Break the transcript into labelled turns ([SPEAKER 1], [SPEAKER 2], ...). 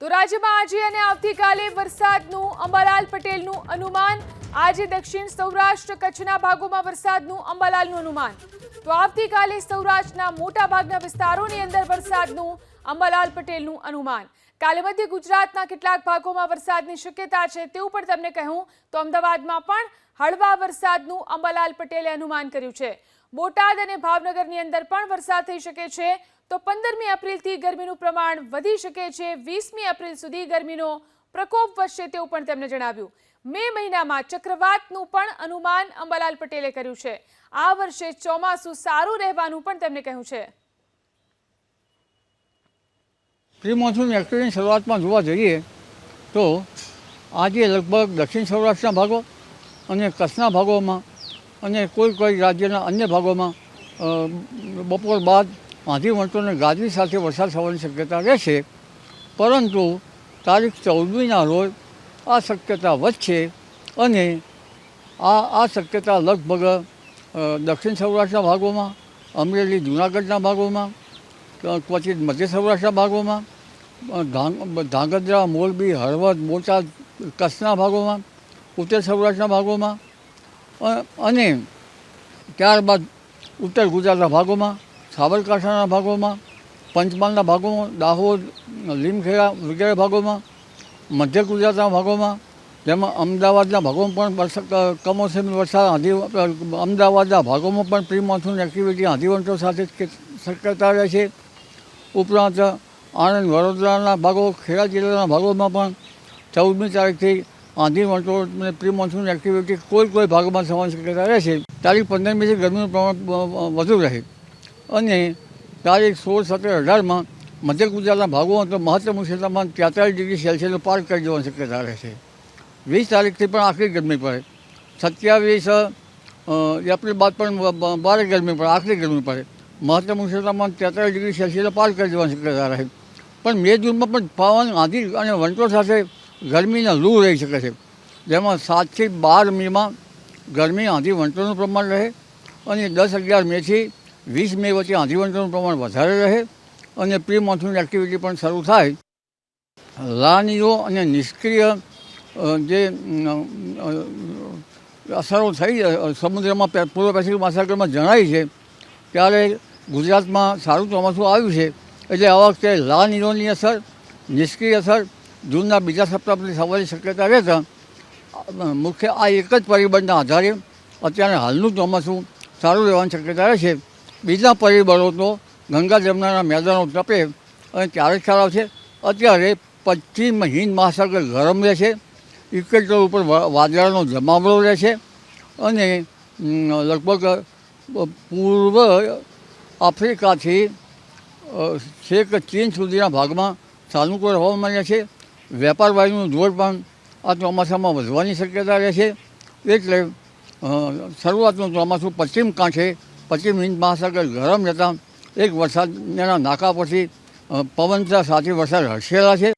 [SPEAKER 1] તો રાજ્યમાં આજે અને આવતીકાલે વરસાદનું, અંબાલાલ પટેલનું અનુમાન, આજે દક્ષિણ સૌરાષ્ટ્ર કચ્છના ભાગોમાં વરસાદનું, અંબાલાલનું અનુમાન. તો આવતીકાલે સૌરાષ્ટ્રના મોટાભાગના વિસ્તારોની અંદર વરસાદનું, અંબાલાલ પટેલનું અનુમાન. કાલે મધ્ય ગુજરાતના કેટલાક ભાગોમાં વરસાદની શક્યતા છે તેવું પણ તમને કહ્યું તો અમદાવાદમાં પણ હળવા વરસાદનું અંબાલાલ પટેલે અનુમાન કર્યું છે. બોટાદ અને ભાવનગરની અંદર પણ વરસાદ થઈ શકે છે. તો પંદરમી એપ્રિલથી ગરમીનું પ્રમાણ વધી શકે છે. વીસમી એપ્રિલ સુધી ગરમીનો પ્રકોપ વધશે તેવું પણ તેમણે જણાવ્યું. મે મહિનામાં ચક્રવાતનું પણ અનુમાન અંબાલાલ પટેલે કર્યું છે. આ વર્ષે ચોમાસું સારું રહેવાનું પણ તેમણે કહ્યું છે.
[SPEAKER 2] પ્રી મોન્સૂન એક્ટિવિટીની શરૂઆતમાં જોવા જઈએ તો આજે લગભગ દક્ષિણ સૌરાષ્ટ્રના ભાગો અને કચ્છના ભાગોમાં અને કોઈ કોઈ રાજ્યના અન્ય ભાગોમાં બપોર બાદ આંધી વંટોને ગાજવી સાથે વરસાદ થવાની શક્યતા રહેશે. પરંતુ તારીખ ચૌદમીના રોજ આ શક્યતા વધશે અને આ આ શક્યતા લગભગ દક્ષિણ સૌરાષ્ટ્રના ભાગોમાં, અમરેલી, જૂનાગઢના ભાગોમાં ક્વચિત મધ્ય સૌરાષ્ટ્રના ભાગોમાં ધાંગધ્રા, મોરબી, હળવદ, બોટાદ, કચ્છના ભાગોમાં, ઉત્તર સૌરાષ્ટ્રના ભાગોમાં અને ત્યારબાદ ઉત્તર ગુજરાતના ભાગોમાં, સાબરકાંઠાના ભાગોમાં, પંચમહાલના ભાગોમાં, દાહોદ, લીમખેડા વગેરે ભાગોમાં, મધ્ય ગુજરાતના ભાગોમાં, જેમાં અમદાવાદના ભાગોમાં પણ કમોસમી વરસાદ આધી અમદાવાદના ભાગોમાં પણ પ્રી મોન્સૂન એક્ટિવિટી આંધીવંટો સાથે શક્યતા રહે છે. ઉપરાંત આણંદ વડોદરાના ભાગો, ખેડા જિલ્લાના ભાગોમાં પણ ચૌદમી તારીખથી આંધી વંટો અને પ્રી મોન્સૂન એક્ટિવિટી કોઈ કોઈ ભાગમાં થવાની શક્યતા રહેશે તારીખ પંદરમીથી ગરમીનું પ્રમાણ વધુ રહે. અને તારીખ સોળ સત્તર અઢારમાં મધ્ય ગુજરાતના ભાગોમાં તો મહત્તમ ઉષ્ણતામાન તેતાલીસ ડિગ્રી સેલ્સિયસનો પાર કરી જવાની શક્યતા રહેશે વીસ તારીખથી પણ આખરી ગરમી પડે. સત્યાવીસ એપ્રિલ બાદ પણ બ- બ- ગરમી પડે, આખરી ગરમી પડે. મહત્તમ ઉષ્ણતામાન તેતાલીસ ડિગ્રી સેલ્સિયસનો પાર કરી જવાની શક્યતા રહે. પણ મે જૂનમાં પણ પવન, આંધી અને વંટો સાથે ગરમીના લૂ રહી શકે છે. જેમાં સાતથી બાર મેમાં ગરમી આંધી વંટોનું પ્રમાણ રહે અને દસ અગિયાર મેથી વીસ મે વચ્ચે આંધી વંટોનું પ્રમાણ વધારે રહે અને પ્રી મોન્સૂન એક્ટિવિટી પણ શરૂ થાય. લાનીઓ અને નિષ્ક્રિય જે અસરો થઈ સમુદ્રમાં પૂર્વ પેસિફિક મહાસાગરમાં જણાય છે, ત્યારે ગુજરાતમાં સારું ચોમાસું આવ્યું છે. એટલે આ વખતે લા નીરોની અસર, નિષ્ક્રિય અસર જૂનના બીજા સપ્તાહ પછી થવાની શક્યતા રહેતા મુખ્ય આ એક જ પરિબળના આધારે અત્યારે હાલનું ચોમાસું સારું રહેવાની શક્યતા રહેશે બીજા પરિબળો તો ગંગા જમનાના મેદાનો તપે અને ત્યારે જ ખરાબ છે. અત્યારે પશ્ચિમ હિન્દ મહાસાગર ગરમ રહેશે ઇક્વેટર ઉપર વાદળાનો જમાવડો રહેશે અને લગભગ પૂર્વ આફ્રિકાથી છેક ચીન સુધીના ભાગમાં સાનુકૂળ હવામાન રહેશે વેપાર વાયુનું પણ આ ચોમાસામાં વધવાની શક્યતા રહેશે એટલે શરૂઆતનું ચોમાસું પશ્ચિમ કાંઠે, પશ્ચિમ હિન્દ મહાસાગર ગરમ રહેતા એક વરસાદના નાકા પરથી પવનતા પવન સાથે વરસાદ હર્ષેલા છે.